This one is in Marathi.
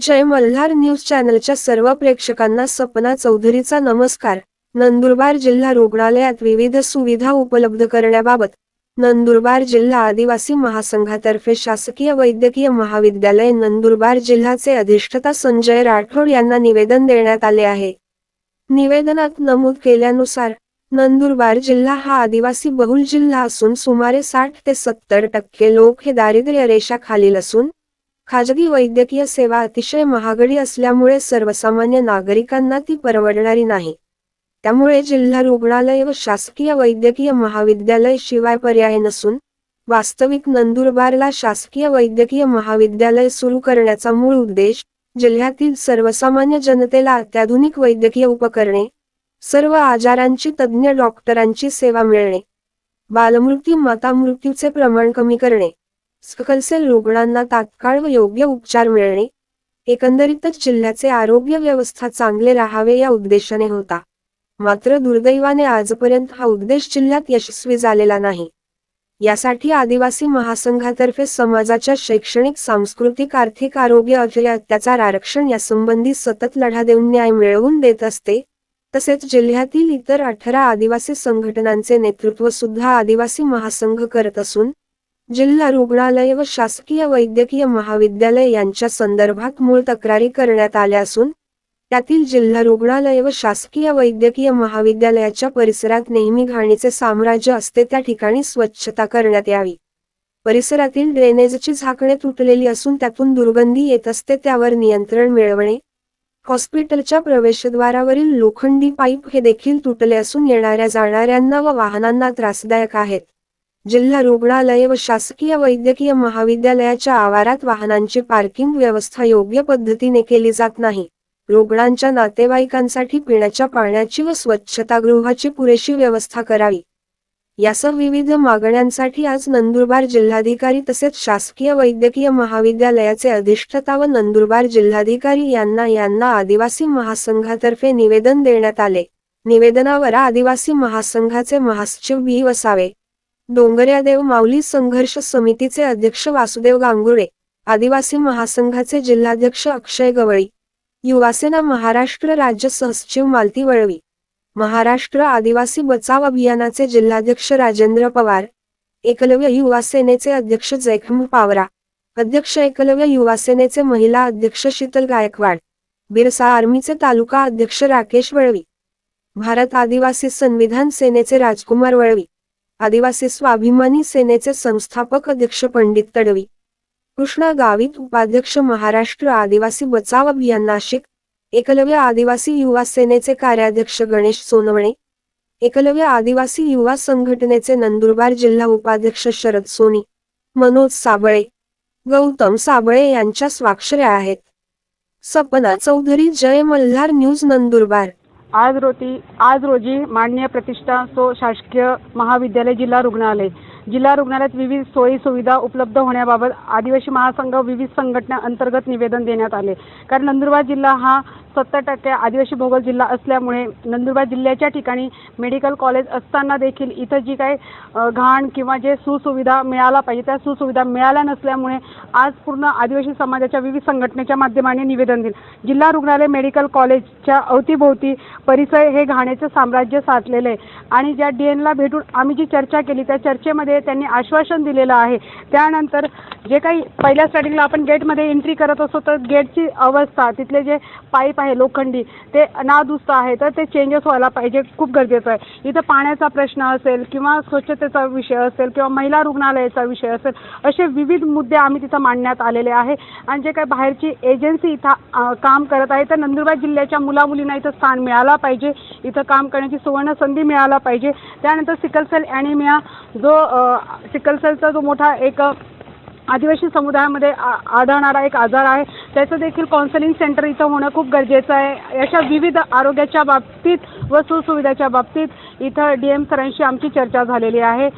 जय मल्हार न्यूज चॅनलच्या सर्व प्रेक्षकांना सपना चौधरीचा नमस्कार. नंदुरबार जिल्हा रुग्णालयात विविध सुविधा उपलब्ध करण्याबाबत नंदुरबार जिल्हा आदिवासी महासंघातर्फे शासकीय वैद्यकीय महाविद्यालय नंदुरबार जिल्ह्याचे अधिष्ठता संजय राठोड यांना निवेदन देण्यात आले आहे. निवेदनात नमूद केल्यानुसार नंदुरबार जिल्हा हा आदिवासी बहुल जिल्हा असून सुमारे साठ ते सत्तर टक्के लोक हे दारिद्र्य रेषाखालील असून खाजगी वैद्यकीय सेवा अतिशय महागडी असल्यामुळे सर्वसामान्य नागरिकांना ती परवडणारी नाही. त्यामुळे जिल्हा रुग्णालय व शासकीय वैद्यकीय महाविद्यालय शिवाय पर्याय नसून वास्तविक नंदुरबारला शासकीय वैद्यकीय महाविद्यालय सुरू करण्याचा मूळ उद्देश जिल्ह्यातील सर्वसामान्य जनतेला अत्याधुनिक वैद्यकीय उपकरणे सर्व आजारांची तज्ज्ञ डॉक्टरांची सेवा मिळणे बालमृत्यू मातामृत्यूचे प्रमाण कमी करणे सकलसेल रुग्णांना तात्काळ व योग्य उपचार मिळणे एकंदरीतच जिल्ह्याचे आरोग्य व्यवस्था चांगले राहावे या उद्देशाने होता. मात्र दुर्दैवाने आजपर्यंत हा उद्देश जिल्ह्यात यशस्वी झालेला नाही. यासाठी आदिवासी महासंघातर्फे समाजाच्या शैक्षणिक सांस्कृतिक आर्थिक आरोग्य अत्याचार आरक्षण यासंबंधी सतत लढा देऊन न्याय मिळवून देत असते तसेच जिल्ह्यातील इतर अठरा आदिवासी संघटनांचे नेतृत्व सुद्धा आदिवासी महासंघ करत असून जिल्हा रुग्णालय व शासकीय वैद्यकीय महाविद्यालय यांच्या संदर्भात मूळ तक्रारी करण्यात आल्या असून त्यातील जिल्हा रुग्णालय व शासकीय वैद्यकीय महाविद्यालयाच्या परिसरात नेहमी घाणीचे साम्राज्य असते त्या ठिकाणी स्वच्छता करण्यात यावी. परिसरातील ड्रेनेजची झाकणे तुटलेली असून त्यातून दुर्गंधी येत असते त्यावर नियंत्रण मिळवणे. हॉस्पिटलच्या प्रवेशद्वारावरील लोखंडी पाईप हे देखील तुटले असून येणाऱ्या जाणाऱ्यांना व वाहनांना त्रासदायक आहेत. जिल्हा रुग्णालय व शासकीय वैद्यकीय महाविद्यालयाच्या आवारात वाहनांची पार्किंग व्यवस्था योग्य पद्धतीने केली जात नाही. रुग्णांच्या नातेवाईकांसाठी पिण्याच्या पाण्याची व स्वच्छतागृहाची पुरेशी व्यवस्था करावी. यासह विविध मागण्यांसाठी आज नंदुरबार जिल्हाधिकारी तसेच शासकीय वैद्यकीय महाविद्यालयाचे अधिष्ठता व नंदुरबार जिल्हाधिकारी यांना यांना आदिवासी महासंघातर्फे निवेदन देण्यात आले. निवेदनावर आदिवासी महासंघाचे महासचिव बी वसावे डोंगर्यादेव माऊली संघर्ष समितीचे अध्यक्ष वासुदेव गांगुळे आदिवासी महासंघाचे जिल्हाध्यक्ष अक्षय गवळी युवासेना महाराष्ट्र राज्य सहसचिव मालती वळवी महाराष्ट्र आदिवासी बचाव अभियानाचे जिल्हाध्यक्ष राजेंद्र पवार एकलव्य युवा सेनेचे अध्यक्ष जैखम पावरा अध्यक्ष एकलव्य युवा सेनेचे महिला अध्यक्ष शीतल गायकवाड बिरसा आर्मीचे तालुका अध्यक्ष राकेश वळवी भारत आदिवासी संविधान सेनेचे राजकुमार वळवी आदिवासी स्वाभिमानी सेनेचे संस्थापक अध्यक्ष पंडित तडवी. कृष्णा गावित उपाध्यक्ष महाराष्ट्र आदिवासी बचाव अभियान नाशिक. एकलव्य आदिवासी युवा सेनेचे कार्याध्यक्ष गणेश सोनवणे. एकलव्य आदिवासी युवा संघटनेचे नंदुरबार जिल्हा उपाध्यक्ष शरद सोनी. मनोज साबळे. गौतम साबळे यांच्या स्वाक्षऱ्या आहेत. सपना चौधरी जय मल्हार न्यूज नंदुरबार. आज रोजी आज रोजी मान्य प्रतिष्ठा सो शासकीय महाविद्यालय जिल्हा रुग्णालय जिल्हा रुग्णालयात विविध सोयी सुविधा उपलब्ध होण्याबाबत आदिवासी महासंघ विविध संघटना अंतर्गत निवेदन देण्यात आले. कारण नंदुरबार जिल्हा हा सत्तर टक्के आदिवासी भोगल जिल्हा असल्यामुळे नंदुरबार जिल्ह्याच्या ठिकाणी मेडिकल कॉलेज असताना देखील इथं जी काही घाण किंवा जे सुसुविधा मिळाला पाहिजे त्या सुसुविधा मिळाल्या नसल्यामुळे आज पूर्ण आदिवासी समाजाच्या विविध संघटनेच्या माध्यमाने निवेदन दिलं. जिल्हा रुग्णालय मेडिकल कॉलेजच्या अवतीभोवती परिसर हे घाण्याचं साम्राज्य साचलेलं आहे. आणि ज्या डी एनला भेटून आम्ही जी चर्चा केली त्या चर्चेमध्ये त्यांनी आश्वासन दिलेलं आहे. त्यानंतर जे काही पहिल्या स्टार्टिंगला आपण गेटमध्ये एंट्री करत असतो तर गेटची अवस्था तिथले जे पाईप आहे लोखंडी ते नादुस्त आहे तर ते चेंजेस व्हायला पाहिजे खूप गरजेचं आहे. इथं पाण्याचा प्रश्न असेल किंवा स्वच्छतेचा विषय असेल किंवा महिला रुग्णालयाचा विषय असेल असे विविध मुद्दे आम्ही तिथं मांडण्यात आलेले आहे. आणि जे काही बाहेरची एजन्सी इथं काम करत आहे तर नंदुरबार जिल्ह्याच्या मुलामुलींना इथं स्थान मिळालं पाहिजे. इथं काम करण्याची सुवर्ण संधी मिळायला पाहिजे. त्यानंतर सिकलसेल ॲनिमिया जो सिकलसेलचा जो मोठा एक आदिवासी समुदायामध्ये आढळणारा एक आजार आहे. त्याचं देखील काउन्सिलिंग सेंटर इथं होणं खूप गरजेचं आहे. अशा विविध आरोग्याच्या बाबतीत व सुसुविधाच्या बाबतीत इथं डी एम सरांशी आमची चर्चा झालेली आहे.